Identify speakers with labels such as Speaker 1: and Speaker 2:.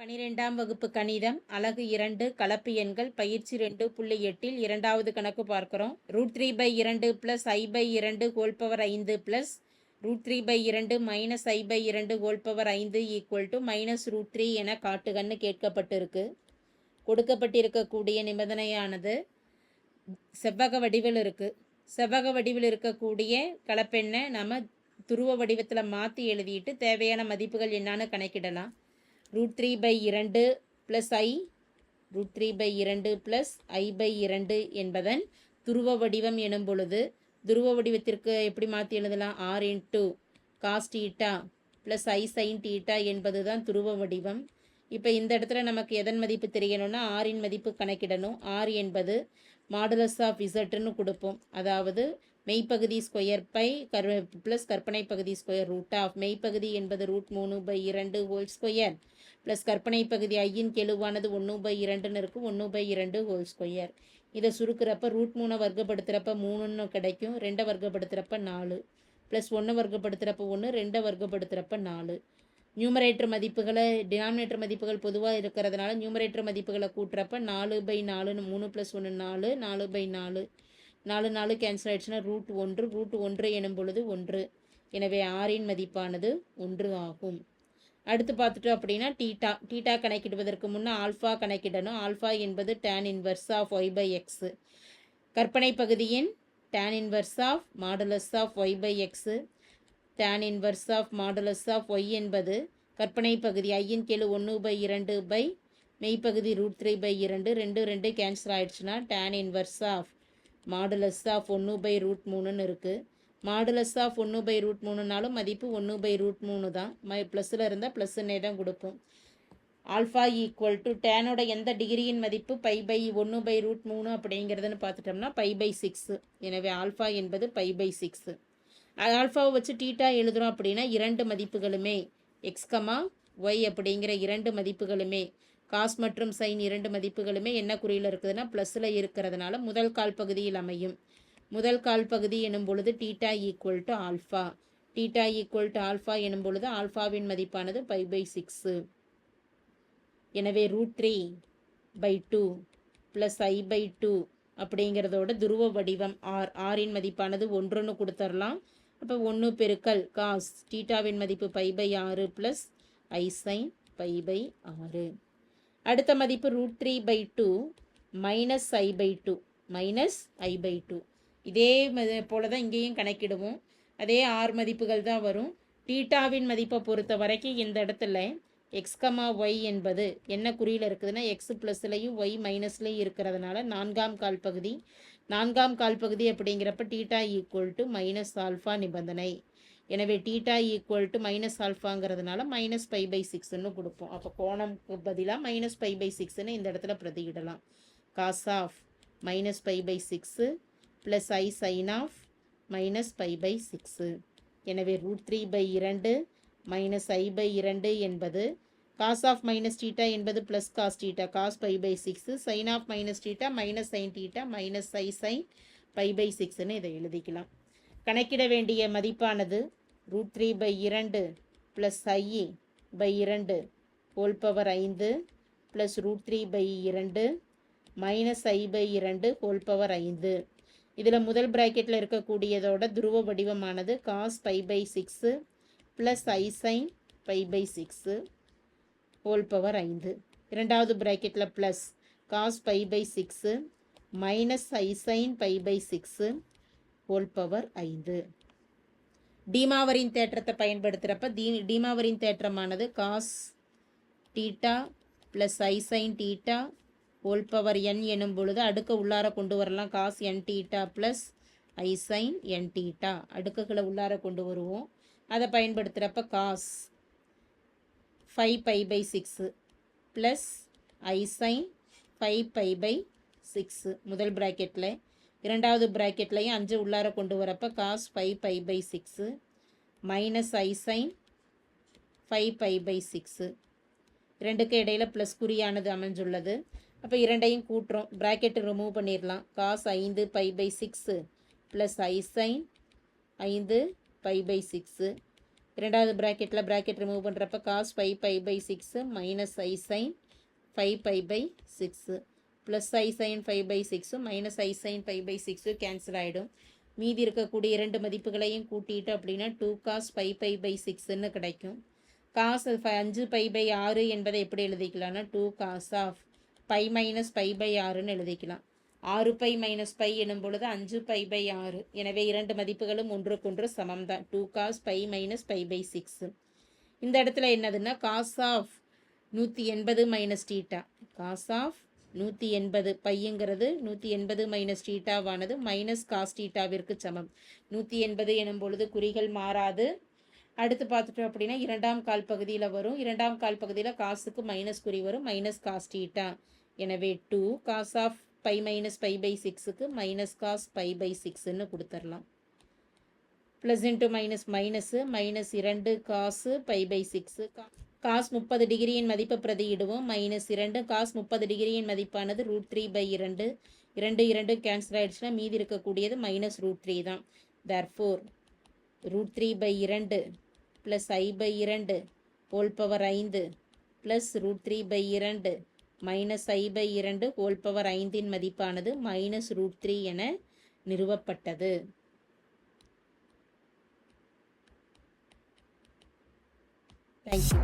Speaker 1: பனிரெண்டாம் வகுப்பு கணிதம் அலகு இரண்டு கலப்பு எண்கள் பயிற்சி ரெண்டு புள்ளி எட்டில் இரண்டாவது கணக்கு பார்க்குறோம். ரூட் த்ரீ பை இரண்டு ப்ளஸ் ஐ பை இரண்டு ஹோல் பவர் ஐந்து ப்ளஸ் ரூட் த்ரீ பை இரண்டு மைனஸ் ஐ பை இரண்டு ஹோல் பவர் ஐந்து equal to minus root three என காட்டுகன்னு கேட்கப்பட்டிருக்கு. கொடுக்கப்பட்டிருக்கக்கூடிய நிபந்தனையானது செவ்வக வடிவில் இருக்குது செவ்வக வடிவில் இருக்கக்கூடிய கலப்பெண்ணை நம்ம துருவ வடிவத்தில் மாற்றி எழுதிட்டு தேவையான மதிப்புகள் என்னான்னு கணக்கிடலாம். ரூட் த்ரீ பை இரண்டு plus i root three by இரண்டு ப்ளஸ் ஐ பை இரண்டு என்பதன் துருவ வடிவம் எனும் பொழுது துருவ வடிவத்திற்கு எப்படி மாற்றி எழுதலாம்? R into cos theta plus i sine theta என்பது தான் துருவ வடிவம். இப்போ இந்த இடத்துல நமக்கு எதன் மதிப்பு தெரியணும்னா ஆரின் மதிப்பு கணக்கிடணும். ஆர் என்பது மாடுலஸ் ஆஃப் இசட்டுன்னு கொடுப்போம். அதாவது மெய்ப்பகுதி ஸ்கொயர் பை கர் ப்ளஸ் கற்பனை பகுதி ஸ்கொயர் ரூட் ஆஃப் மெய்ப்பகுதி என்பது ரூட் மூணு பை இரண்டு ஹோல் ஸ்கொயர் ப்ளஸ் கற்பனை பகுதி ஐயின் கெழுவானது ஒன்று பை இரண்டுன்னு இருக்குது ஒன்று பை இரண்டு ஹோல் ஸ்கொயர் இதை சுருக்கிறப்ப ரூட் மூணை வர்க்கப்படுத்துகிறப்ப மூணுன்னு கிடைக்கும் ரெண்டை வர்க்கப்படுத்துகிறப்ப நாலு. ப்ளஸ் ஒன்று வர்க்கப்படுத்துகிறப்ப ஒன்று ரெண்டை வர்க்கப்படுத்துகிறப்ப நாலு. நியூமரேட்டர் மதிப்புகளை டினாமினேட்டர் மதிப்புகள் பொதுவாக இருக்கிறதுனால நியூமரேட்டர் மதிப்புகளை கூட்டுறப்ப நாலு பை நாலுன்னு மூணு ப்ளஸ் ஒன்று நாலு நாலு பை நாலு. நாலு நாலு கேன்சல் ஆயிடுச்சுன்னா ரூட் ஒன்று ரூட் ஒன்று எனும் பொழுது ஒன்று. எனவே ஆறின் மதிப்பானது ஒன்று ஆகும். அடுத்து பார்த்துட்டோம் அப்படின்னா டீட்டா டீட்டா கணக்கிடுவதற்கு முன்னே ஆல்ஃபா கணக்கிடணும். ஆல்ஃபா என்பது tan inverse of y by x கற்பனை பகுதியின் tan inverse of modulus of y by x tan inverse of modulus of y என்பது கற்பனை பகுதி ஐயின் கீழ் ஒன்று பை இரண்டு பை மெய்ப்பகுதி ரூட் த்ரீ பை இரண்டு. ரெண்டு ரெண்டு கேன்சல் ஆயிடுச்சுன்னா tan inverse of modulus of ஒன்று பை ரூட் மூணுன்னு இருக்குது மாடுலஸ் ஆஃப் ஒன்று பை ரூட் மூணுனாலும் மதிப்பு ஒன்று பை ரூட் மூணு தான். மை ப்ளஸில் இருந்தால் ப்ளஸ்ன்னே தான் கொடுப்போம். ஆல்ஃபா ஈக்குவல் டு டேனோட எந்த டிகிரியின் மதிப்பு பை பை ஒன்று பை ரூட் மூணு அப்படிங்கிறதுன்னு பார்த்துட்டோம்னா பை பை சிக்ஸு எனவே ஆல்ஃபா என்பது பை பை சிக்ஸு ஆல்ஃபாவை வச்சு டீட்டா எழுதுகிறோம் அப்படின்னா இரண்டு மதிப்புகளுமே எக்ஸ்கமா ஒய் அப்படிங்கிற இரண்டு மதிப்புகளுமே காஸ் மற்றும் சைன் இரண்டு மதிப்புகளுமே என்ன குறியில் இருக்குதுன்னா ப்ளஸில் இருக்கிறதுனால முதல் கால் பகுதியில் அமையும். முதல் கால் பகுதி எனும் பொழுது theta equal to alpha theta equal to alpha எனும் பொழுது ஆல்ஃபாவின் மதிப்பானது பை பை சிக்ஸு எனவே root three by two plus i by two அப்படிங்கிறதோட துருவ வடிவம் ஆர் ஆரின் மதிப்பானது ஒன்றுன்னு கொடுத்துர்லாம். அப்போ ஒன்று பெருக்கல் காஸ் டீட்டாவின் மதிப்பு பை பை ஆறு plus i sine pi by ஆறு. அடுத்த மதிப்பு root three by two minus i by two minus i by two இதே போல தான் இங்கேயும் கணக்கிடுவோம். அதே ஆறு மதிப்புகள் தான் வரும். டீட்டாவின் மதிப்பை பொறுத்த வரைக்கும் இந்த இடத்துல எக்ஸ்கமா ஒய் என்பது என்ன குறியில் இருக்குதுன்னா எக்ஸ் ப்ளஸ்லையும் ஒய் மைனஸ்லேயும் இருக்கிறதுனால நான்காம் கால் பகுதி. நான்காம் கால் பகுதி அப்படிங்கிறப்ப theta equal to minus alpha நிபந்தனை. எனவே டீட்டா ஈக்குவல் டு மைனஸ் ஆல்ஃபாங்கிறதுனால மைனஸ் பை பை சிக்ஸ்ன்னு கொடுப்போம். அப்போ கோணம்க்கு பதிலாக மைனஸ் பை பை சிக்ஸ்ன்னு இந்த இடத்துல பிரதியிடலாம். Cos of minus pi by six plus i sine of minus pi by six எனவே ரூட் த்ரீ பை இரண்டு மைனஸ் ஐ பை இரண்டு என்பது காஸ் ஆஃப் மைனஸ் டீட்டா என்பது plus cos theta cos pi by six sine of minus theta minus sine theta minus i sine pi by சிக்ஸ்னு இதை எழுதிக்கலாம். கணக்கிட வேண்டிய மதிப்பானது ரூட் த்ரீ பை இரண்டு ப்ளஸ் ஐ பை இரண்டு ஹோல் பவர் ஐந்து ப்ளஸ் ரூட் த்ரீ பை இரண்டு மைனஸ் ஐ பை இரண்டு ஹோல் பவர் ஐந்து. இதில் முதல் ப்ராக்கெட்டில் இருக்கக்கூடியதோட துருவ வடிவமானது cos pi by six plus i sine sine pi by six whole power ஐந்து. இரண்டாவது ப்ராக்கெட்டில் plus cos pi by six minus i sine pi by six whole power ஐந்து. டீமாவரின் தேற்றத்தை பயன்படுத்துகிறப்ப தீ டீமாவரின் தேற்றமானது cos theta plus i sine theta whole power n எனும் பொழுது அடுக்க உள்ளார கொண்டு வரலாம். Cos n theta plus i sine n theta அடுக்குகளை உள்ளார கொண்டு வருவோம். அதை பயன்படுத்துகிறப்ப cos five pi by six plus i sine five pi by six முதல் ப்ராக்கெட்டில் இரண்டாவது ப்ராக்கெட்லையும் அஞ்சு உள்ளார கொண்டு வரப்போ cos five pi by six minus i sine five pi by six ரெண்டுக்கு இடையில ப்ளஸ் குறியானது அமைஞ்சுள்ளது. அப்போ இரண்டையும் கூட்டுறோம். ப்ராக்கெட்டு ரிமூவ் பண்ணிடலாம். காசு ஐந்து pi by six plus i sine ஐந்து பை பை சிக்ஸு இரண்டாவது ப்ராக்கெட்டில் ப்ராக்கெட் ரிமூவ் பண்ணுறப்ப cos five pi by six minus i sine five pi by six plus i sine five pi six minus i sine five pi six cancel ஆகிடும் மீதி இருக்கக்கூடிய இரண்டு மதிப்புகளையும் கூட்டிட்டு அப்படின்னா two cos five pi by சிக்ஸ்ன்னு கிடைக்கும். Cos அஞ்சு pi by ஆறு என்பதை எப்படி எழுதிக்கலாம்னா two cos of pi minus pi by ஆறுன்னு எழுதிக்கலாம். ஆறு பை மைனஸ் பை எனும் பொழுது அஞ்சு பை பை ஆறு. எனவே இரண்டு மதிப்புகளும் ஒன்றுக்கொன்று சமம் தான் two cos pi minus pi by six இந்த இடத்துல என்னதுன்னா காஸ் ஆஃப் நூற்றி எண்பது மைனஸ் டீட்டா காஸ் ஆஃப் நூற்றி எண்பது பையங்கிறது நூற்றி எண்பது மைனஸ் டீட்டாவானது மைனஸ் காஸ் டீட்டாவிற்கு சமம். நூற்றி எண்பது எனும் பொழுது குறிகள் மாறாது. அடுத்து பார்த்துட்டோம் அப்படின்னா இரண்டாம் கால் பகுதியில் வரும். இரண்டாம் கால் பகுதியில் காசுக்கு மைனஸ் குறி வரும். மைனஸ் காஸ் டீட்டா எனவே two cos of pi minus pi by சிக்ஸுக்கு மைனஸ் காஸ் பை பை சிக்ஸ்ன்னு கொடுத்துடலாம். Plus into minus minus minus இரண்டு cos by by six cos முப்பது டிகிரியின் மதிப்பை பிரதியிடுவோம். மைனஸ் இரண்டு காஸ் முப்பது டிகிரியின் மதிப்பானது ரூட் த்ரீ பை இரண்டு. இரண்டு இரண்டு கேன்சல் ஆகிடுச்சுன்னா மீதி இருக்கக்கூடியது மைனஸ் ரூட் த்ரீ தான். Therefore root three by இரண்டு ப்ளஸ் ஐ பை இரண்டு ஹோல் பவர் ஐந்து ப்ளஸ் ரூட் த்ரீ பை இரண்டு மைனஸ் ஐ பை இரண்டு ஹோல் பவர் ஐந்தின் மதிப்பானது மைனஸ் ரூட் த்ரீ என நிறுவப்பட்டது. தேங்க்யூ